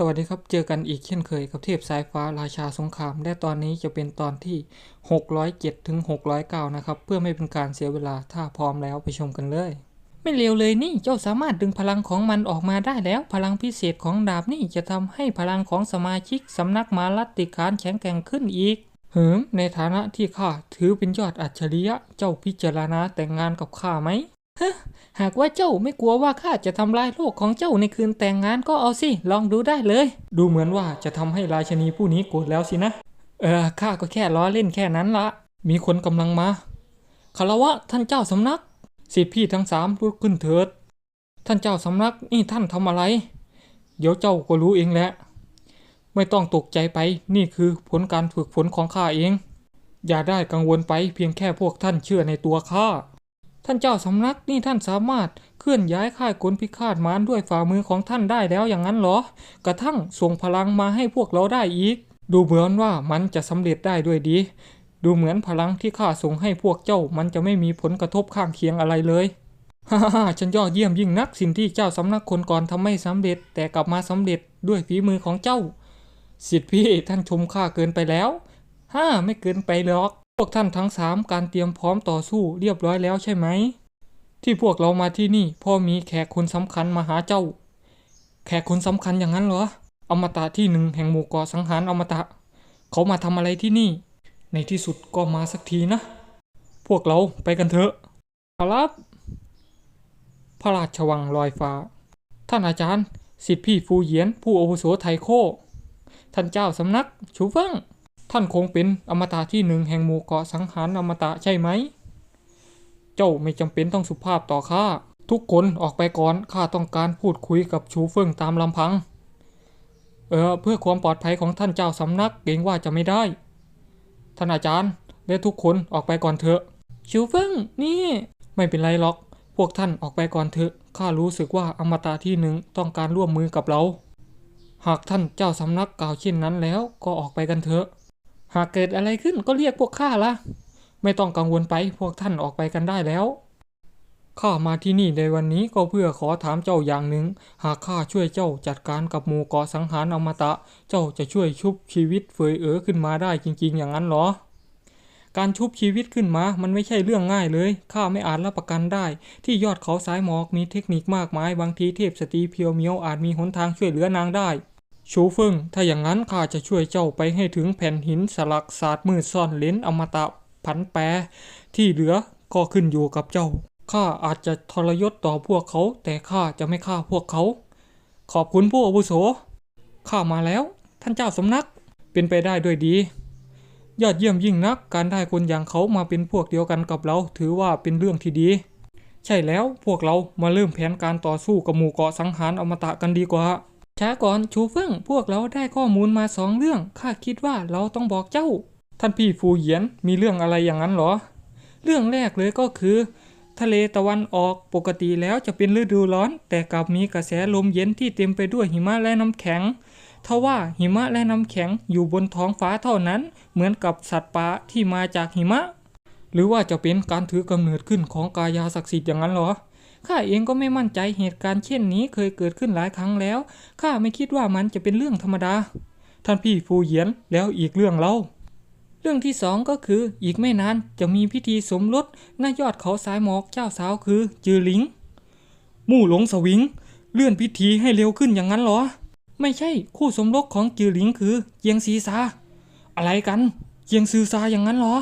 สวัสดีครับ เจอกันอีกเช่นเคยกับเทพสายฟ้าราชาสงคราม และตอนนี้จะเป็นตอนที่ 607ถึง609 นะครับ เพื่อไม่เป็นการเสียเวลาถ้าพร้อมแล้วไปชมกันเลย ไม่เร็วเลยนี่เจ้าสามารถดึงพลังของมันออกมาได้แล้ว พลังพิเศษของดาบนี่จะทำให้พลังของสมาชิกสำนักมาลัตติการแข็งแกร่งขึ้นอีกเหิมในฐานะที่ข้าถือเป็นยอดอัจฉริยะเจ้าพิจารณาแต่งงานกับข้าไหม หากว่าเจ้าไม่กลัวว่าข้าจะทำลายโลกของเจ้าในคืนแต่งงานก็เอาสิ ลองดูได้เลย ดูเหมือนว่าจะทำให้ราชนีผู้นี้โกรธแล้วสินะ เออข้าก็แค่ล้อเล่นแค่นั้นละ มีคนกำลังมาคารวะท่านเจ้าสำนัก สิทธิพี่ทั้งสามลุกขึ้นเถิด ท่านเจ้าสำนักนี่ท่านทำอะไร เดี๋ยวเจ้าก็รู้เองแหละ ไม่ต้องตกใจไป นี่คือผลการฝึกฝนของข้าเอง อย่าได้กังวลไปเพียงแค่พวกท่านเชื่อในตัวข้า ท่านเจ้าสำนักนี่ท่านสามารถเคลื่อนย้ายค่ายกลพิฆาตมารด้วยฝ่ามือของท่านได้แล้วอย่างนั้นเหรอ กระทั่งส่งพลังมาให้พวกเราได้อีก ดูเหมือนว่ามันจะสำเร็จได้ด้วยดี ดูเหมือนพลังที่ข้าส่งให้พวกเจ้ามันจะไม่มีผลกระทบข้างเคียงอะไรเลยฮ่าฮ่าฉันยอดเยี่ยมยิ่งนักสิ่งที่เจ้าสำนักคนก่อนทำไม่สำเร็จ แต่กลับมาสำเร็จด้วยฝีมือของเจ้า สิทธิพี่ท่านชมข้าเกินไปแล้วฮ่าไม่เกินไปหรอก พวกท่านทั้งสามการเตรียมพร้อมต่อสู้เรียบร้อยแล้วใช่ไหม ที่พวกเรามาที่นี่พ่อมีแขกคนสำคัญมาหาเจ้า แขกคนสำคัญอย่างนั้นเหรอ อมตะที่หนึ่งแห่งหมู่เกาะสังหารอมตะ เขามาทำอะไรที่นี่ ในที่สุดก็มาสักทีนะ พวกเราไปกันเถอะครับพระราชวังลอยฟ้า ท่านอาจารย์ สิทธิพี่ฟูเหยียน ผู้อาวุโสไทโค ท่านเจ้าสำนัก ชูเฟิง ท่านคงเป็นอมตะที่หนึ่งแห่งหมู่เกาะสังหารอมตะใช่ไหม เจ้าไม่จำเป็นต้องสุภาพต่อข้า ทุกคนออกไปก่อน ข้าต้องการพูดคุยกับชูเฟิงตามลำพัง เออ เพื่อความปลอดภัยของท่านเจ้าสำนักเกรงว่าจะไม่ได้ ท่านอาจารย์และทุกคนออกไปก่อนเถอะ ชูเฟิงนี่ ไม่เป็นไรหรอก พวกท่านออกไปก่อนเถอะ ข้ารู้สึกว่าอมตะที่หนึ่งต้องการร่วมมือกับเรา หากท่านเจ้าสำนักกล่าวเช่นนั้นแล้วก็ออกไปกันเถอะ หากเกิดอะไรขึ้นก็เรียกพวกข้าละ ไม่ต้องกังวลไปพวกท่านออกไปกันได้แล้ว ข้ามาที่นี่ในวันนี้ก็เพื่อขอถามเจ้าอย่างหนึ่ง หากข้าช่วยเจ้าจัดการกับหมู่เกาะสังหารอมตะ เจ้าจะช่วยชุบชีวิตเฟยเอ๋อขึ้นมาได้จริง ๆ อย่างนั้นหรอ การชุบชีวิตขึ้นมา มันไม่ใช่เรื่องง่ายเลย ข้าไม่อาจรับประกันได้ ที่ยอดเขาสายหมอกมีเทคนิคมากมาย บางทีเทพสตรีเพียวเมียวอาจมีหนทางช่วยเหลือนางได้ ชูเฟิงถ้าอย่างนั้นข้าจะช่วยเจ้าไปให้ถึงแผ่นหินสลักศาสตร์มืดซ่อนเลนอมตะผันแปรที่เหลือก็ขึ้นอยู่กับเจ้า ข้าอาจจะทรยศต่อพวกเขา แต่ข้าจะไม่ฆ่าพวกเขา ขอบคุณผู้อาวุโส ข้ามาแล้ว ท่านเจ้าสำนัก เป็นไปได้ด้วยดี ยอดเยี่ยมยิ่งนัก การได้คนอย่างเขามาเป็นพวกเดียวกันกับเรา ถือว่าเป็นเรื่องที่ดี ใช่แล้วพวกเรามาเริ่มแผนการต่อสู้กับหมู่เกาะสังหารอมตะกันดีกว่า ช้าก่อนชูเฟิงพวกเราได้ข้อมูลมาสองเรื่องข้าคิดว่าเราต้องบอกเจ้า ท่านพี่ฟูเหยียนมีเรื่องอะไรอย่างนั้นหรอ เรื่องแรกเลยก็คือ ทะเลตะวันออกปกติแล้วจะเป็นฤดูร้อน แต่กลับมีกระแสลมเย็นที่เต็มไปด้วยหิมะและน้ำแข็งทว่าหิมะและน้ำแข็งอยู่บนท้องฟ้าเท่านั้น เหมือนกับสัตว์ป่าที่มาจากหิมะ หรือว่าจะเป็นการถือกำเนิดขึ้นของกายาศักดิ์สิทธิ์อย่างนั้นหรอ ข้าเองก็ไม่มั่นใจเหตุการณ์เช่นนี้เคยเกิดขึ้นหลายครั้งแล้ว ข้าไม่คิดว่ามันจะเป็นเรื่องธรรมดา ท่านพี่ฟูเหยียนแล้วอีกเรื่องเล่า เรื่องที่สองก็คืออีกไม่นานจะมีพิธีสมรสหน้ายอดเขาสายหมอกเจ้าสาวคือ จือหลิง มู่หลงสวิง เลื่อนพิธีให้เร็วขึ้นอย่างนั้นเหรอ ไม่ใช่คู่สมรสของจือหลิงคือเจียงซีซาอะไรกันเจียงซือซาอย่างนั้นเหรอ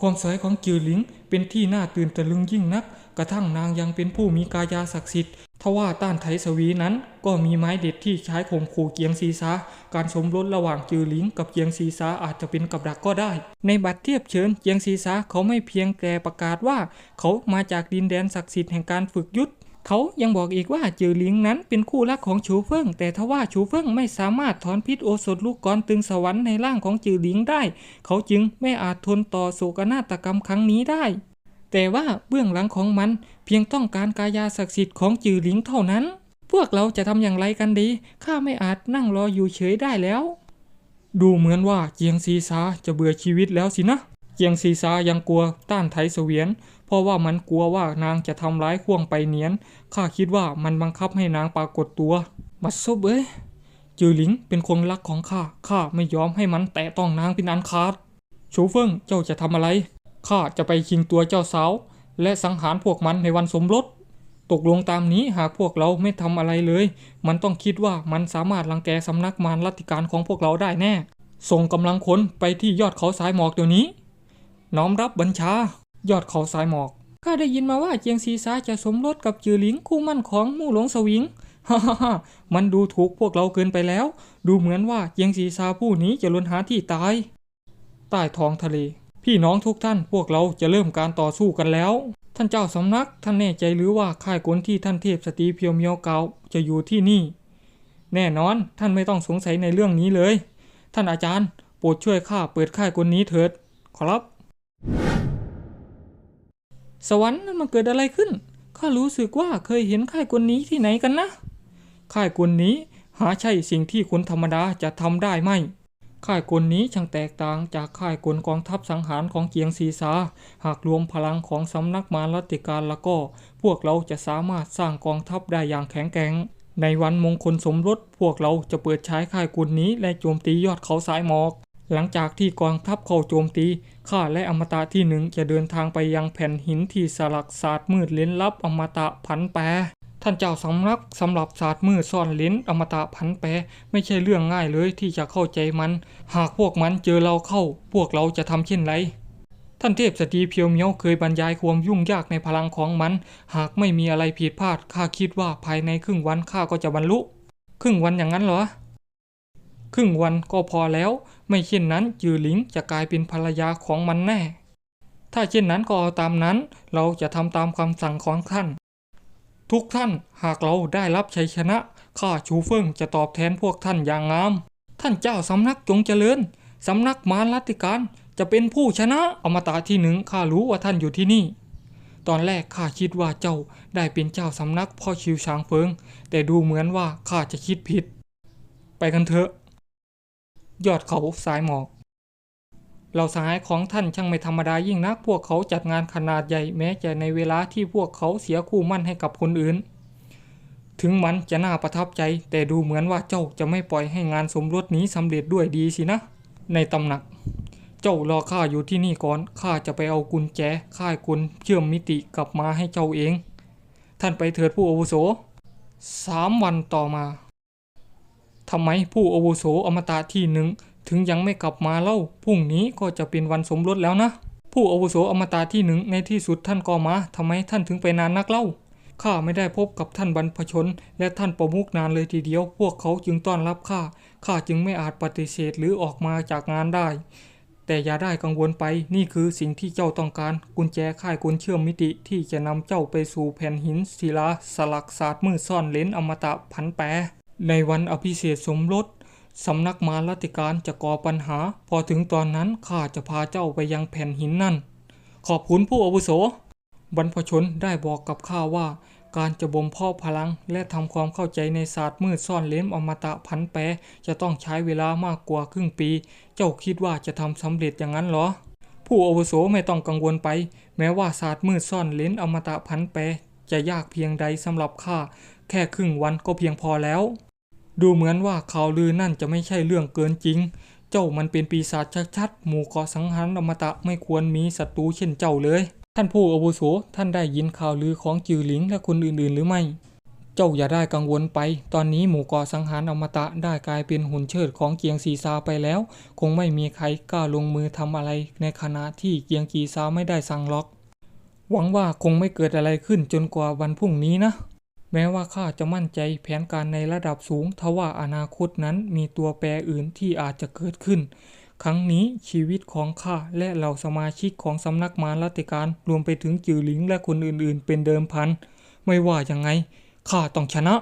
ความสวยของจือหลิงเป็นที่น่าตื่นตะลึงยิ่งนัก กระทั่งนางยังเป็นผู้มีกายาศักดิ์สิทธิ์ทว่าต้านไทสวีนั้น ก็มีไม้เด็ดที่ใช้ข่มขู่เกียงซีซาการสมรสระหว่างจือหลิงกับเกียงซีซาอาจจะเป็นกับดักก็ได้ ในบัตรเทียบเชิญเกียงซีซาเขาไม่เพียงแต่ประกาศว่า เขามาจากดินแดนศักดิ์สิทธิ์แห่งการฝึกยุทธ เขายังบอกอีกว่าจือหลิงนั้นเป็นคู่รักของชูเฟิงแต่ทว่าชูเฟิงไม่สามารถถอนพิษโอสถลูกกรตึงสวรรค์ในร่างของจือหลิงได้ เขาจึงไม่อาจทนต่อโศกนาฏกรรมครั้งนี้ได้ แต่ว่าเบื้องหลังของมันเพียงต้องการกายาศักดิ์สิทธิ์ของจือหลิงเท่านั้น พวกเราจะทำอย่างไรกันดี ข้าไม่อาจนั่งรออยู่เฉยได้แล้ว ดูเหมือนว่าเจียงซีซาจะเบื่อชีวิตแล้วสินะเจียงซีซายังกลัวต้านไทเสวียน เพราะว่ามันกลัวว่านางจะทำร้ายข่วงไปเนียน ข้าคิดว่ามันบังคับให้นางปรากฏตัว มัดซบเอ้ยจือหลิงเป็นคนรักของข้า ข้าไม่ยอมให้มันแตะต้องนางเป็นอันขาดชูเฟิงเจ้าจะทำอะไร ข้าจะไปชิงตัวเจ้าสาว และสังหารพวกมันในวันสมรส ตกลงตามนี้หากพวกเราไม่ทำอะไรเลย มันต้องคิดว่ามันสามารถรังแกสำนักมารลัทธิการของพวกเราได้แน่ ส่งกำลังคนไปที่ยอดเขาสายหมอกเดี๋ยวนี้ น้อมรับบัญชา ยอดเขาสายหมอกข้าได้ยินมาว่าเจียงซีซาจะสมรสกับจือหลิงคู่มั่นของมู่หลวงสวิงฮ่าฮ่าฮ่ามันดูถูกพวกเราเกินไปแล้ว ดูเหมือนว่าเจียงซีซาผู้นี้จะล้นหาที่ตาย ใต้ท้องทะเล พี่น้องทุกท่านพวกเราจะเริ่มการต่อสู้กันแล้ว ท่านเจ้าสำนักท่านแน่ใจหรือว่าค่ายกลที่ท่านเทพสตรีเพียวเมียวเกาจะอยู่ที่นี่ แน่นอนท่านไม่ต้องสงสัยในเรื่องนี้เลย ท่านอาจารย์โปรดช่วยข้าเปิดค่ายกลนี้เถิด ขอรับ สวรรค์นั่นมันเกิดอะไรขึ้น ข้ารู้สึกว่าเคยเห็นค่ายกลนี้ที่ไหนกันนะ ค่ายกลนี้หาใช่สิ่งที่คนธรรมดาจะทำได้ไหม ค่ายกลนี้ช่างแตกต่างจากค่ายกลกองทัพสังหารของเจียงซีซาหากรวมพลังของสำนักมารลัทธิการแล้วก็ พวกเราจะสามารถสร้างกองทัพได้อย่างแข็งแกร่ง ในวันมงคลสมรสพวกเราจะเปิดใช้ค่ายกลนี้และโจมตียอดเขาสายหมอก หลังจากที่กองทัพเข้าโจมตี ข้าและอมตะที่หนึ่งจะเดินทางไปยังแผ่นหินที่สลักศาสตร์มืดเล้นลับอมตะผันแปรท่านเจ้าสำนักสำหรับศาสตร์มืดซ่อนลิ้นอมตะผันแปรไม่ใช่เรื่องง่ายเลยที่จะเข้าใจมัน หากพวกมันเจอเราเข้า พวกเราจะทำเช่นไร ท่านเทพสตรีเพียวเมียวเคยบรรยายความยุ่งยากในพลังของมัน หากไม่มีอะไรผิดพลาดข้าคิดว่าภายในครึ่งวันข้าก็จะบรรลุ ครึ่งวันอย่างนั้นเหรอ ครึ่งวันก็พอแล้ว ไม่เช่นนั้นจือหลิงจะกลายเป็นภรรยาของมันแน่ ถ้าเช่นนั้นก็เอาตามนั้น เราจะทำตามคำสั่งของท่าน ทุกท่านหากเราได้รับชัยชนะ ข้าชูเฟิงจะตอบแทนพวกท่านอย่างงาม ท่านเจ้าสำนักจงเจริญสำนักมารลัทธิการจะเป็นผู้ชนะอมตะที่หนึ่งข้ารู้ว่าท่านอยู่ที่นี่ ตอนแรกข้าคิดว่าเจ้าได้เป็นเจ้าสำนักพ่อชิวช้างเฟิง แต่ดูเหมือนว่าข้าจะคิดผิด ไปกันเถอะ ยอดเขาสายหมอกเราสหายของท่านช่างไม่ธรรมดายิ่งนัก พวกเขาจัดงานขนาดใหญ่แม้จะในเวลาที่พวกเขาเสียคู่มั่นให้กับคนอื่น ถึงมันจะน่าประทับใจ แต่ดูเหมือนว่าเจ้าจะไม่ปล่อยให้งานสมรสนี้สำเร็จด้วยดีสินะ ในตำหนัก เจ้ารอข้าอยู่ที่นี่ก่อนข้าจะไปเอากุญแจค่ายกุญเชื่อมมิติกลับมาให้เจ้าเอง ท่านไปเถิดผู้อาวุโสสามวันต่อมา ทำไมผู้อาวุโสอมตะที่หนึ่งถึงยังไม่กลับมาเล่าพรุ่งนี้ก็จะเป็นวันสมรสแล้วนะ ผู้อาวุโสอมตะที่หนึ่งในที่สุดท่านก็มาทำไมท่านถึงไปนานนักเล่าข้าไม่ได้พบกับท่านบรรพชน และท่านประมุขนานเลยทีเดียว พวกเขาจึงต้อนรับข้าข้าจึงไม่อาจปฏิเสธหรือออกมาจากงานได้ แต่อย่าได้กังวลไปนี่คือสิ่งที่เจ้าต้องการ กุญแจค่ายกุญเชื่อมมิติที่จะนำเจ้าไปสู่แผ่นหินศิลาสลักศาสตร์มืดซ่อนเลนอมตะพันแปร ในวันอภิเษกสมรสสำนักมารลัทธิการจะก่อปัญหา พอถึงตอนนั้นข้าจะพาเจ้าไปยังแผ่นหินนั่น ขอบคุณผู้อาวุโส บรรพชนได้บอกกับข้าว่า การจะบ่มเพาะพลัง และทำความเข้าใจในศาสตร์มืดซ่อนเลนอมตะพันแปรจะต้องใช้เวลามากกว่าครึ่งปี เจ้าคิดว่าจะทำสำเร็จอย่างนั้นหรอ ผู้อาวุโสไม่ต้องกังวลไป แม้ว่าศาสตร์มืดซ่อนเลนอมตะพันแปรจะยากเพียงใดสำหรับข้าแค่ครึ่งวันก็เพียงพอแล้ว ดูเหมือนว่าข่าวลือนั่นจะไม่ใช่เรื่องเกินจริง เจ้ามันเป็นปีศาจชัดๆ หมู่เกาะสังหารอมตะไม่ควรมีศัตรูเช่นเจ้าเลย ท่านผู้อาวุโสท่านได้ยินข่าวลือของจือหลิงและคนอื่นๆ หรือไม่ เจ้าอย่าได้กังวลไป ตอนนี้หมู่เกาะสังหารอมตะได้กลายเป็นหุ่นเชิดของเกียงซีซาไปแล้ว คงไม่มีใครกล้าลงมือทำอะไร ในขณะที่เกียงกีซาไม่ได้สั่งล็อก หวังว่าคงไม่เกิดอะไรขึ้นจนกว่าวันพรุ่งนี้นะ แม้ว่าข้าจะมั่นใจแผนการในระดับสูงทว่าอนาคตนั้นมีตัวแปรอื่นที่อาจจะเกิดขึ้น ครั้งนี้ชีวิตของข้าและเหล่าสมาชิกของสำนักมารรัติการรวมไปถึงจือหลิงและคนอื่นๆ เป็นเดิมพัน ไม่ว่ายังไงข้าต้องชนะ